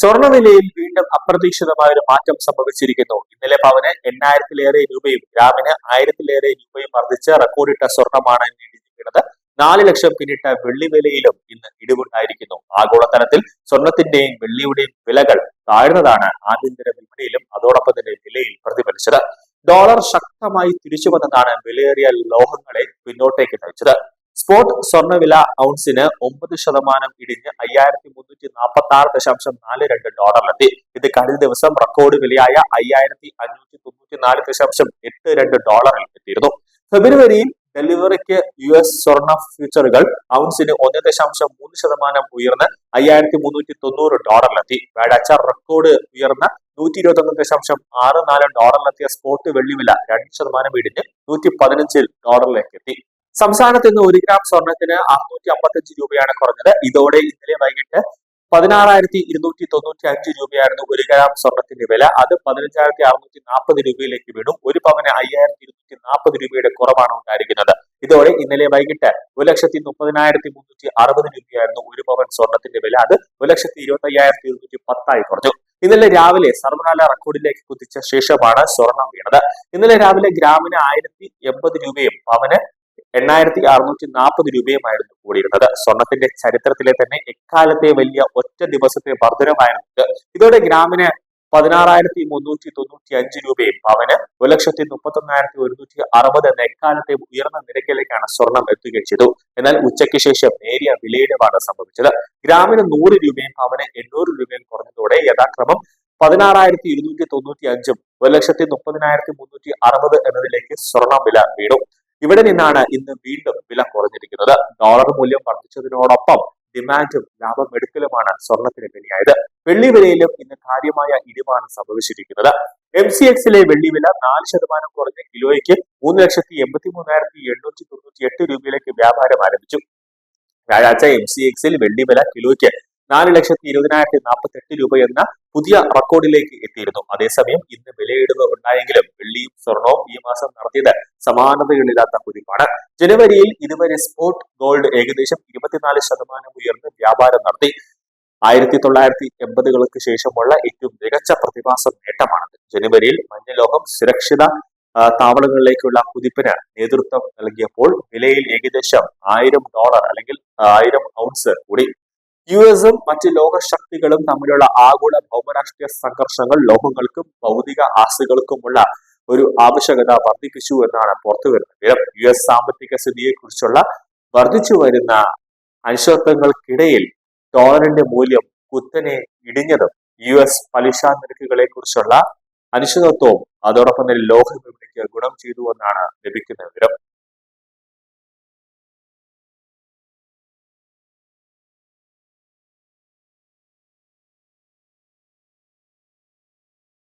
സ്വർണവിലയിൽ വീണ്ടും അപ്രതീക്ഷിതമായ ഒരു മാറ്റം സംഭവിച്ചിരിക്കുന്നു. ഇന്നലെ പവന് എണ്ണായിരത്തിലേറെ രൂപയും ഗ്രാമിന് ആയിരത്തിലേറെ രൂപയും വർദ്ധിച്ച് റെക്കോർഡിട്ട സ്വർണമാണ് നേടിയിരിക്കുന്നത് നാല് ലക്ഷം പിന്നിട്ട വെള്ളി വിലയിലും ഇന്ന് ഇടിവുണ്ടായിരിക്കുന്നു. ആഗോളതലത്തിൽ സ്വർണത്തിന്റെയും വെള്ളിയുടെയും വിലകൾ താഴ്ന്നതാണ് ആഭ്യന്തര വിപണിയിലും അതോടൊപ്പം തന്നെ വിലയിൽ പ്രതിഫലിച്ചത്. ഡോളർ ശക്തമായി തിരിച്ചു വന്നതാണ് വിലയേറിയ ലോഹങ്ങളെ പിന്നോട്ടേക്ക് നയിച്ചത്. സ്പോട്ട് സ്വർണവില ഔൺസിന് ഒമ്പത് ശതമാനം ഇടിഞ്ഞ് അയ്യായിരത്തി മുന്നൂറ്റി നാൽപ്പത്തി ആറ് ദശാംശം നാല് രണ്ട് ഡോളറിലെത്തി. ഇത് കഴിഞ്ഞ ദിവസം റെക്കോർഡ് വിലയായ അയ്യായിരത്തി അഞ്ഞൂറ്റി തൊണ്ണൂറ്റി നാല് ദശാംശം എട്ട് രണ്ട് ഡോളറിൽ എത്തിയിരുന്നു. ഫെബ്രുവരിയിൽ ഡെലിവറിക്ക് യു എസ് സ്വർണ ഫ്യൂച്ചറുകൾ ഔൺസിന് ഒന്ന് ദശാംശം മൂന്ന് ശതമാനം ഉയർന്ന് അയ്യായിരത്തി മുന്നൂറ്റി തൊണ്ണൂറ് ഡോളറിലെത്തി. വ്യാഴാഴ്ച റെക്കോർഡ് ഉയർന്ന നൂറ്റി ഇരുപത്തി ഒന്ന് ദശാംശം ആറ് നാല് ഡോളറിലെത്തിയ സ്പോട്ട് വെള്ളിവില രണ്ട് ശതമാനം ഇടിഞ്ഞ് നൂറ്റി പതിനഞ്ചിൽ ഡോളറിലേക്ക് എത്തി. സംസ്ഥാനത്ത് ഇന്ന് ഒരു ഗ്രാം സ്വർണത്തിന് അറുന്നൂറ്റി അമ്പത്തഞ്ച് രൂപയാണ് കുറഞ്ഞത്. ഇതോടെ ഇന്നലെ വൈകിട്ട് പതിനാറായിരത്തി ഇരുന്നൂറ്റി തൊണ്ണൂറ്റി അഞ്ച് രൂപയായിരുന്നു ഒരു ഗ്രാം സ്വർണത്തിന്റെ വില. അത് പതിനഞ്ചായിരത്തി അറുന്നൂറ്റി നാൽപ്പത് രൂപയിലേക്ക് വീണു ഒരു പവന് അയ്യായിരത്തി ഇരുന്നൂറ്റി നാൽപ്പത് രൂപയുടെ കുറവാണ് ഉണ്ടായിരിക്കുന്നത്. ഇതോടെ ഇന്നലെ വൈകിട്ട് ഒരു ലക്ഷത്തി മുപ്പതിനായിരത്തി മുന്നൂറ്റി അറുപത് രൂപയായിരുന്നു ഒരു പവൻ സ്വർണത്തിന്റെ വില. അത് ഒരു ലക്ഷത്തി ഇരുപത്തി അയ്യായിരത്തി ഇരുന്നൂറ്റി പത്തായി കുറഞ്ഞു. ഇന്നലെ രാവിലെ സർവകാല റെക്കോർഡിലേക്ക് കുതിച്ച ശേഷമാണ് സ്വർണം വീണത്. ഇന്നലെ രാവിലെ ഗ്രാമിന് ആയിരത്തി എൺപത് രൂപയും പവന് എണ്ണായിരത്തി അറുന്നൂറ്റി നാൽപ്പത് രൂപയുമായിരുന്നു കൂടിയിരുന്നത്. സ്വർണത്തിന്റെ ചരിത്രത്തിലെ തന്നെ എക്കാലത്തെ വലിയ ഒറ്റ ദിവസത്തെ വർധനമായിരുന്നു ഇതോടെ ഗ്രാമിന് പതിനാറായിരത്തി മുന്നൂറ്റി തൊണ്ണൂറ്റി അഞ്ച് രൂപയും പവന് ഒരു ലക്ഷത്തി മുപ്പത്തി ഒന്നായിരത്തി ഒരുന്നൂറ്റി അറുപത് എന്ന എക്കാലത്തെ ഉയർന്ന നിരക്കിലേക്കാണ് സ്വർണം എത്തുകയും ചെയ്തു. എന്നാൽ ഉച്ചയ്ക്ക് ശേഷം നേരിയ വിലയിടവാണ് സംഭവിച്ചത്. ഗ്രാമിന് നൂറ് രൂപയും പവന് എണ്ണൂറ് രൂപയും കുറഞ്ഞതോടെ യഥാക്രമം പതിനാറായിരത്തി ഇരുന്നൂറ്റി തൊണ്ണൂറ്റി അഞ്ചും ഒരു ലക്ഷത്തി മുപ്പതിനായിരത്തി മുന്നൂറ്റി അറുപത് എന്നതിലേക്ക് സ്വർണം വില വീണു. ഇവിടെ നിന്നാണ് ഇന്ന് വീണ്ടും വില കുറഞ്ഞിരിക്കുന്നത്. ഡോളർ മൂല്യം വർദ്ധിച്ചതിനോടൊപ്പം ഡിമാൻഡും ലാഭം എടുക്കലുമാണ് സ്വർണത്തിന് വിലയായത് വെള്ളി വിലയിലും ഇന്ന് കാര്യമായ ഇടിവാണ് സംഭവിച്ചിരിക്കുന്നത്. എം സി എക്സിലെ വെള്ളി വില നാല് ശതമാനം കുറഞ്ഞ കിലോയ്ക്ക് മൂന്ന് ലക്ഷത്തി എൺപത്തി മൂന്നായിരത്തി എണ്ണൂറ്റി തൊണ്ണൂറ്റി എട്ട് രൂപയിലേക്ക് വ്യാപാരം ആരംഭിച്ചു. വ്യാഴാഴ്ച എം സി എക്സിൽ വെള്ളി വില കിലോയ്ക്ക് നാല് ലക്ഷത്തി ഇരുപതിനായിരത്തി നാൽപ്പത്തി എട്ട് രൂപ എന്ന പുതിയ റെക്കോർഡിലേക്ക് എത്തിയിരുന്നു. അതേസമയം ഇന്ന് വിലയിടിവ് ഉണ്ടായെങ്കിലും വെള്ളിയും സ്വർണവും ഈ മാസം നടത്തിയത് സമാനതകളില്ലാത്ത കുതിപ്പാണ്. ജനുവരിയിൽ ഇതുവരെ സ്പോട്ട് ഗോൾഡ് ഏകദേശം ഇരുപത്തിനാല് ശതമാനം ഉയർന്ന് വ്യാപാരം നടത്തി. ആയിരത്തി തൊള്ളായിരത്തി എൺപതുകൾക്ക് ശേഷമുള്ള ഏറ്റവും മികച്ച പ്രതിഭാസ നേട്ടമാണത് ജനുവരിയിൽ മഞ്ഞലോകം സുരക്ഷിത താവളങ്ങളിലേക്കുള്ള കുതിപ്പിന് നേതൃത്വം നൽകിയപ്പോൾ വിലയിൽ ഏകദേശം ആയിരം ഡോളർ അല്ലെങ്കിൽ ആയിരം ഔൺസ് കൂടി യു എസും മറ്റ് ലോകശക്തികളും തമ്മിലുള്ള ആഗോള ഭൗമരാഷ്ട്രീയ സംഘർഷങ്ങൾ ലോകങ്ങൾക്കും ഭൗതിക ആസ്തികൾക്കുമുള്ള ഒരു ആവശ്യകത വർദ്ധിപ്പിച്ചു എന്നാണ് പുറത്തുവരുന്ന വിവരം യു എസ് സാമ്പത്തിക സ്ഥിതിയെക്കുറിച്ചുള്ള വർദ്ധിച്ചു വരുന്ന അനിശ്ചിതത്വങ്ങൾക്കിടയിൽ ഡോളറിന്റെ മൂല്യം കുത്തനെ ഇടിഞ്ഞതും യു എസ് പലിശ നിരക്കുകളെ കുറിച്ചുള്ള അനിശ്ചിതത്വവും അതോടൊപ്പം തന്നെ ലോക വിപണിക്ക് ഗുണം ചെയ്തു എന്നാണ് ലഭിക്കുന്ന വിവരം.